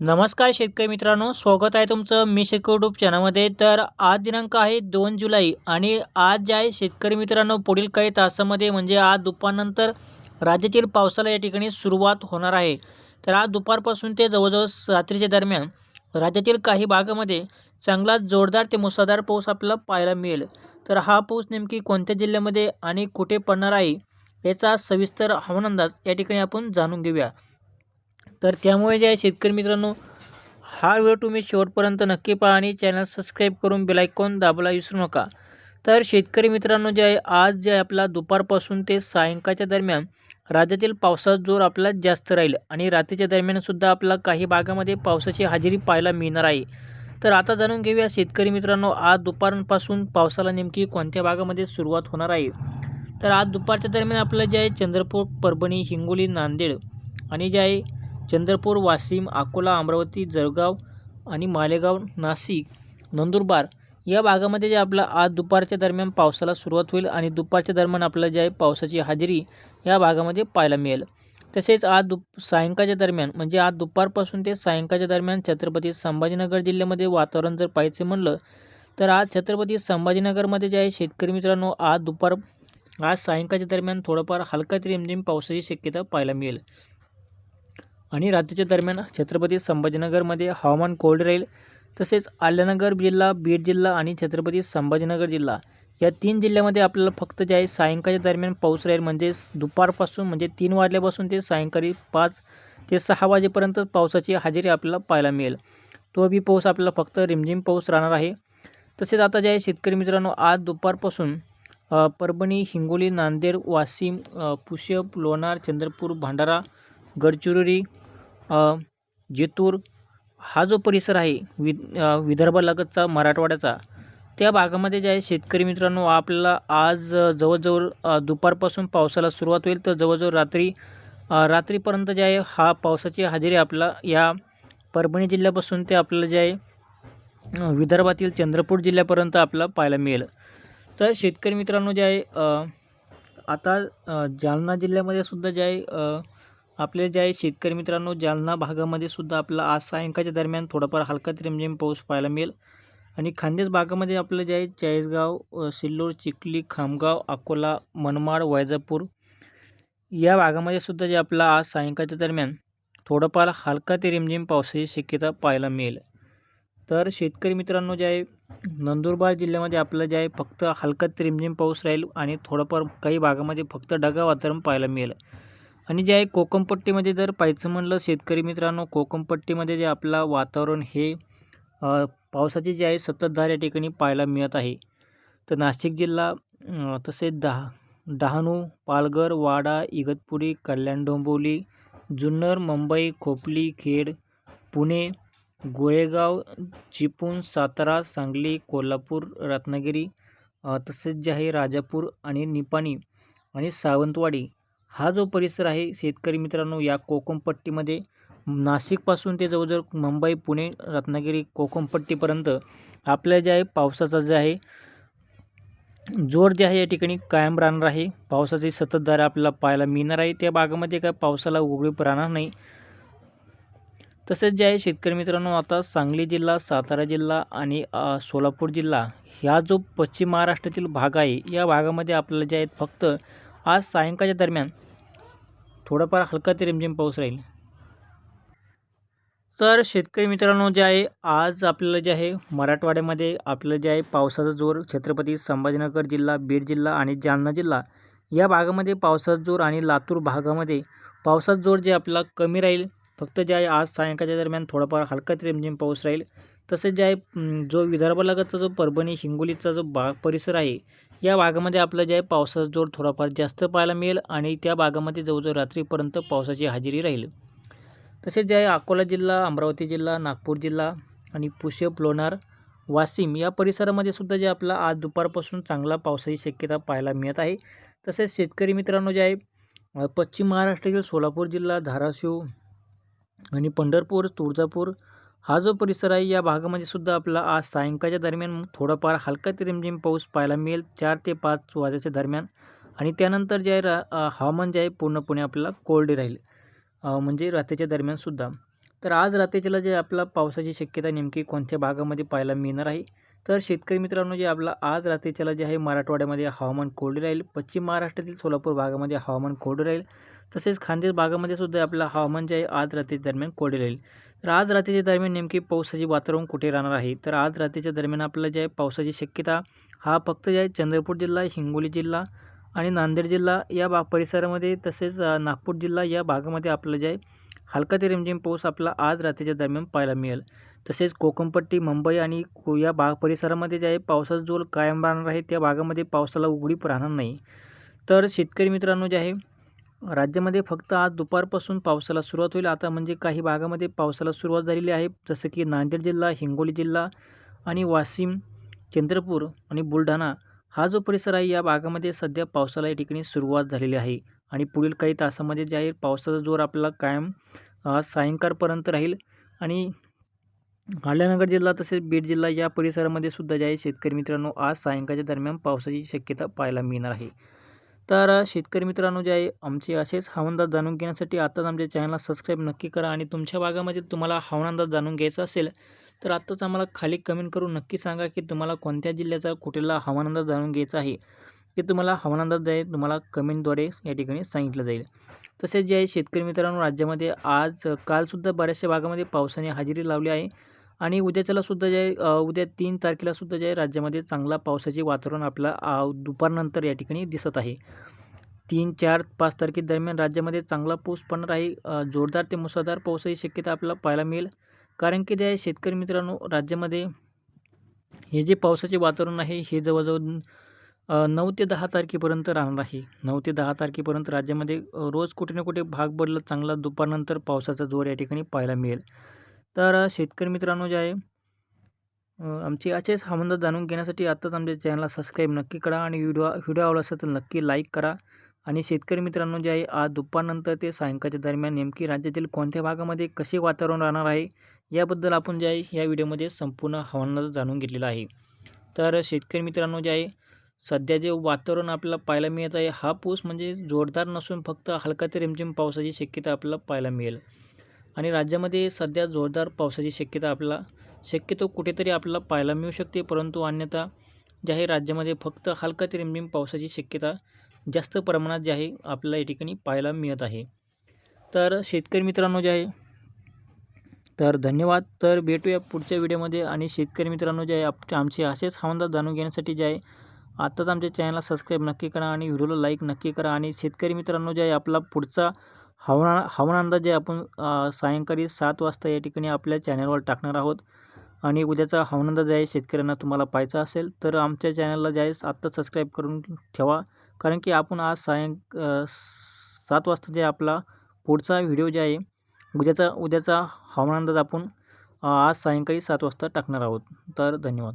नमस्कार शेतकरी मित्रांनो स्वागत आहे तुमचं मी शेकूट्यूब चॅनलमध्ये. तर आज दिनांक आहे दोन जुलै आणि आज जे आहे शेतकरी मित्रांनो पुढील काही तासामध्ये म्हणजे आज दुपारनंतर राज्यातील पावसाला या ठिकाणी सुरुवात होणार आहे. तर आज दुपारपासून ते जवळजवळ रात्रीच्या दरम्यान राज्यातील काही भागामध्ये चांगला जोरदार ते मुसळधार पाऊस आपल्याला पाहायला मिळेल. तर हा पाऊस नेमकी कोणत्या जिल्ह्यामध्ये आणि कुठे पडणार आहे याचा सविस्तर हवामान अंदाज या ठिकाणी आपण जाणून घेऊया. तर त्यामुळे जे आहे शेतकरी मित्रांनो हा व्हिडिओ तुम्ही शेवटपर्यंत नक्की पहा आणि चॅनल सबस्क्राईब करून बेलायकॉन दाबायला विसरू नका. तर शेतकरी मित्रांनो जे आहे आज जे आहे आपला दुपारपासून ते सायंकाळच्या दरम्यान राज्यातील पावसाचा जोर आपला जास्त राहील आणि रात्रीच्या दरम्यानसुद्धा आपला काही भागामध्ये पावसाची हजेरी पाहायला मिळणार आहे. तर आता जाणून घेऊया शेतकरी मित्रांनो आज दुपारपासून पावसाला नेमकी कोणत्या भागामध्ये सुरुवात होणार आहे? तर आज दुपारच्या दरम्यान आपलं जे आहे चंद्रपूर परभणी हिंगोली नांदेड आणि जे आहे चंद्रपूर वाशिम अकोला अमरावती जळगाव आणि मालेगाव नाशिक नंदुरबार या भागामध्ये जे आपला आज दुपारच्या दरम्यान पावसाला सुरुवात होईल आणि दुपारच्या दरम्यान आपलं जे आहे पावसाची हजेरी या भागामध्ये पाहायला मिळेल. तसेच आज दुप सायंकाळच्या दरम्यान म्हणजे आज दुपारपासून ते सायंकाळच्या दरम्यान छत्रपती संभाजीनगर जिल्ह्यामध्ये वातावरण जर पाहायचं म्हणलं तर आज छत्रपती संभाजीनगरमध्ये जे आहे शेतकरी मित्रांनो आज दुपार आज सायंकाळच्या दरम्यान थोडंफार हलका ते रिमझिम पावसाची शक्यता पाहायला मिळेल. आणि रात्रीच्या दरम्यान छत्रपती संभाजीनगरमध्ये हवामान कोरडे राहील. तसेच आल्यानगर जिल्हा बीड जिल्हा आणि छत्रपती संभाजीनगर जिल्हा या तीन जिल्ह्यामध्ये आपल्याला फक्त जे आहे सायंकाळच्या दरम्यान पाऊस राहील. म्हणजे दुपारपासून म्हणजे तीन वाजल्यापासून ते सायंकाळी पाच ते सहा वाजेपर्यंत पावसाची हजेरी आपल्याला पाहायला मिळेल. तो बी पाऊस आपल्याला फक्त रिमझिम पाऊस राहणार आहे. तसेच आता जे आहे शेतकरी मित्रांनो आज दुपारपासून परभणी हिंगोली नांदेड वाशिम पुष्यप लोणार चंद्रपूर भांडारा गडचिरोली जेतूर हा जो परिसर आहे वि विदर्भालगतचा मराठवाड्याचा त्या भागामध्ये जे आहे शेतकरी मित्रांनो आपल्याला आज जवळजवळ दुपारपासून पावसाला सुरुवात होईल. तर जवळजवळ रात्री रात्रीपर्यंत जे आहे हा पावसाची हजेरी आपला या परभणी जिल्ह्यापासून ते आपल्याला जे आहे विदर्भातील चंद्रपूर जिल्ह्यापर्यंत आपला पाहायला मिळेल. तर शेतकरी मित्रांनो जे आहे आता जालना जिल्ह्यामध्ये सुद्धा जे आहे आपले जे आहे शेतकरी मित्रांनो जालना भागामध्ये सुद्धा आपला आज सायंकाळच्या दरम्यान थोडाफार हलका रिमझिम पाऊस पाहायला मिळेल. आणि खानदेश भागामध्ये आपलं जे आहे चाळीसगाव सिल्लोड चिखली खामगाव अकोला मनमाड वैजापूर या भागामध्ये सुद्धा जे आपला आज सायंकाळच्या दरम्यान थोडंफार हलका ते रिमझिम पावसाची शक्यता पाहायला मिळेल. तर शेतकरी मित्रांनो जे आहे नंदुरबार जिल्ह्यामध्ये आपलं जे आहे फक्त हलका ते रिमझिम पाऊस राहील आणि थोडंफार काही भागामध्ये फक्त ढगा वातावरण पाहायला मिळेल. आणि जे आहे कोकमपट्टीमध्ये जर पाहायचं म्हणलं शेतकरी मित्रांनो कोकमपट्टीमध्ये जे आपला वातावरण हे पावसाची जे आहे सततधार या ठिकाणी पाहायला मिळत आहे. तर नाशिक जिल्हा तसेच दहा डहाणू पालघर वाडा इगतपुरी कल्याण डोंबिवली जुन्नर मुंबई खोपली खेड पुणे गोळेगाव चिपळूण सातारा सांगली कोल्हापूर रत्नागिरी तसेच जे आहे राजापूर आणि निपाणी आणि सावंतवाडी हा जो परिसर आहे शेतकरी मित्रांनो या कोकमपट्टीमध्ये नाशिकपासून ते जवळजवळ मुंबई पुणे रत्नागिरी कोकमपट्टीपर्यंत आपल्या जे आहे पावसाचा जे आहे जोर जे आहे या ठिकाणी कायम राहणार आहे. पावसाची सततधार आपल्याला पाहायला मिळणार आहे. त्या भागामध्ये काय पावसाला उघडीप राहणार नाही. तसेच जे आहे शेतकरी मित्रांनो आता सांगली जिल्हा सातारा जिल्हा आणि सोलापूर जिल्हा ह्या जो पश्चिम महाराष्ट्रातील भाग आहे या भागामध्ये आपल्याला जे आहेत फक्त आज सायंकाळच्या दरम्यान थोडाफार हलका ते रिमझिम पाऊस राहील. तर शेतकरी मित्रांनो जे आहे आज आपल्याला जे आहे मराठवाड्यामध्ये आपलं जे आहे पावसाचा जोर छत्रपती संभाजीनगर जिल्हा बीड जिल्हा आणि जालना जिल्हा या भागामध्ये पावसाचा जोर आणि लातूर भागामध्ये पावसाचा जोर जे आपला कमी राहील. फक्त जे आहे आज सायंकाळच्या दरम्यान थोडाफार हलका ते रिमझिम पाऊस राहील. तसेच जे आहे जो विदर्भालगतचा जो परभणी हिंगोलीचा जो भाग परिसर आहे या भागामध्ये आपलं जे आहे पावसाचा जोर थोडाफार जास्त पाहायला मिळेल आणि त्या भागामध्ये जवळजवळ रात्रीपर्यंत पावसाची हजेरी राहील. तसेच जे आहे अकोला जिल्हा अमरावती जिल्हा नागपूर जिल्हा आणि पुशेप लोणार वाशिम या परिसरामध्ये सुद्धा जे आपला आज दुपारपासून चांगला पावसाची शक्यता पाहायला मिळत आहे. तसेच शेतकरी मित्रांनो जे आहे पश्चिम महाराष्ट्रातील सोलापूर जिल्हा धाराशिव आणि पंढरपूर तुळजापूर हा जो परिसर आहे या भागामध्ये सुद्धा आपला आज सायंकाळच्या दरम्यान थोडाफार हलका ते रिमझिम पाऊस पाहायला मिळेल. चार ते पाच वाजेच्या दरम्यान. आणि त्यानंतर जे आहे रा हवामान जे आहे पूर्णपणे आपल्याला कोरडे राहील. म्हणजे रात्रीच्या दरम्यानसुद्धा तर आज रात्रीच्याला जे आपला पावसाची शक्यता नेमकी कोणत्या भागामध्ये पाहायला मिळणार आहे? तर शेतकरी मित्रांनो जे आपला आज रात्रीच्याला जे आहे मराठवाड्यामध्ये हवामान कोरडे राहील. पश्चिम महाराष्ट्रातील सोलापूर भागामध्ये हवामान कोरडे राहील. तसेच खानदेश भागामध्ये सुद्धा आपलं हवामान जे आहे आज रात्री दरम्यान कोरडे राहील. तर आज रात्रीच्या दरम्यान नेमकी पावसाची वातावरण कुठे राहणार आहे? तर आज रात्रीच्या दरम्यान आपल्याला जे आहे पावसाची शक्यता हा फक्त जे आहे चंद्रपूर जिल्हा हिंगोली जिल्हा आणि नांदेड जिल्हा या बा परिसरामध्ये तसेच नागपूर जिल्हा या भागामध्ये आपलं जे आहे हलका ते रिमझिम पाऊस आपला आज रात्रीच्या दरम्यान पाहायला मिळेल. तसेच कोकणपट्टी मुंबई आणि या भाग परिसरामध्ये जे आहे पावसाचा जोर कायम राहणार आहे त्या भागामध्ये पावसाला उघडीप राहणार नाही. तर शेतकरी मित्रांनो जे आहे राज्यामध्ये फक्त आज दुपारपासून पावसाला सुरुवात होईल. आता म्हणजे काही भागामध्ये पावसाला सुरुवात झालेली आहे. जसं की नांदेड जिल्हा हिंगोली जिल्हा आणि वाशिम चंद्रपूर आणि बुलढाणा हा जो परिसर आहे या भागामध्ये सध्या पावसाला या ठिकाणी सुरुवात झालेली आहे. आणि पुढील काही तासामध्ये जे आहे पावसाचा जोर आपल्याला कायम सायंकाळपर्यंत राहील. आणि अहिल्यानगर जिल्हा तसेच बीड जिल्हा या परिसरामध्ये सुद्धा जे आहे शेतकरी मित्रांनो आज सायंकाळच्या दरम्यान पावसाची शक्यता पाहायला मिळणार आहे. तर शेतकरी मित्रांनो जे आहे आमचे असेच हवानंदाज जाणून घेण्यासाठी आत्ताच आमच्या चॅनलला सबस्क्राईब नक्की करा आणि तुमच्या भागामध्ये तुम्हाला हवानंदाज जाणून घ्यायचा असेल तर आत्ताच आम्हाला खाली कमेंट करून नक्की सांगा की तुम्हाला कोणत्या जिल्ह्याचा कुठेला हवानंदाज जाणून घ्यायचा आहे ते तुम्हाला हवानंदाज अंदाज आहे तुम्हाला कमेंटद्वारे या ठिकाणी सांगितलं जाईल. तसेच जे आहे शेतकरी मित्रांनो राज्यामध्ये आज कालसुद्धा बऱ्याचशा भागामध्ये पावसाने हजेरी लावली आहे. आणि उद्याच्यालासुद्धा जे आहे उद्या तीन तारखेलासुद्धा जे आहे राज्यामध्ये चांगला पावसाचे वातावरण आपला दुपारनंतर या ठिकाणी दिसत आहे. तीन चार पाच तारखेदरम्यान राज्यामध्ये चांगला पाऊस पडणार आहे. जोरदार ते मुसळधार पावसाची शक्यता आपल्याला पाहायला मिळेल. कारण की जे शेतकरी मित्रांनो राज्यामध्ये हे जे पावसाचे वातावरण आहे हे जवळजवळ नऊ ते दहा तारखेपर्यंत राहणार आहे. नऊ ते दहा तारखेपर्यंत राज्यामध्ये रोज कुठे ना कुठे भाग बदलत चांगला दुपारनंतर पावसाचा जोर या ठिकाणी पाहायला मिळेल. तर शेतकरी मित्रांनो जे आहे आमचे असेच हवामान जाणून घेण्यासाठी आत्ताच आमच्या चॅनलला सबस्क्राईब नक्की करा आणि व्हिडिओ व्हिडिओ आवडला असेल तर नक्की लाईक करा. आणि शेतकरी मित्रांनो जे आहे आज दुपारनंतर ते सायंकाळच्या दरम्यान नेमकी राज्यातील कोणत्या भागामध्ये कसे वातावरण राहणार आहे याबद्दल आपण जे आहे या व्हिडिओमध्ये संपूर्ण हवामान जाणून घेतलेलं आहे. तर शेतकरी मित्रांनो जे आहे सध्या जे वातावरण आपल्याला पाहायला मिळत आहे हा पाऊस म्हणजे जोरदार नसून फक्त हलका ते रिमझिम पावसाची शक्यता आपल्याला पाहायला मिळेल. आणि राज्यामध्ये सध्या जोरदार पावसाची शक्यता आपल्याला शक्यतो कुठेतरी आपल्याला पाहायला मिळू शकते. परंतु अन्यथा जे आहे राज्यामध्ये फक्त हलका ते रिमझिम पावसाची शक्यता जास्त प्रमाणात जे आहे आपल्याला या ठिकाणी पाहायला मिळत आहे. तर शेतकरी मित्रांनो जे आहे तर धन्यवाद. तर भेटूया पुढच्या व्हिडिओमध्ये. आणि शेतकरी मित्रांनो जे आहे आप आमचे असेच हवामान जाणून घेण्यासाठी जे आहे आत्ताच आमच्या चॅनलला सबस्क्राईब नक्की करा आणि व्हिडिओला लाईक नक्की करा. आणि शेतकरी मित्रांनो जे आहे आपला पुढचा हवाना हवामान अंदाज जे आपण सायंकाळी सात वाजता या ठिकाणी आपल्या चॅनलवर टाकणार आहोत. आणि उद्याचा हवामान अंदाज आहे शेतकऱ्यांना तुम्हाला पाहायचा असेल तर आमच्या चॅनलला जे आहे आत्ता सबस्क्राईब करून ठेवा. कारण की आपण आज सायं सात वाजता जे आपला पुढचा व्हिडिओ जे आहे उद्याचा उद्याचा हवामान अंदाज आपण आज सायंकाळी सात वाजता टाकणार आहोत. तर धन्यवाद.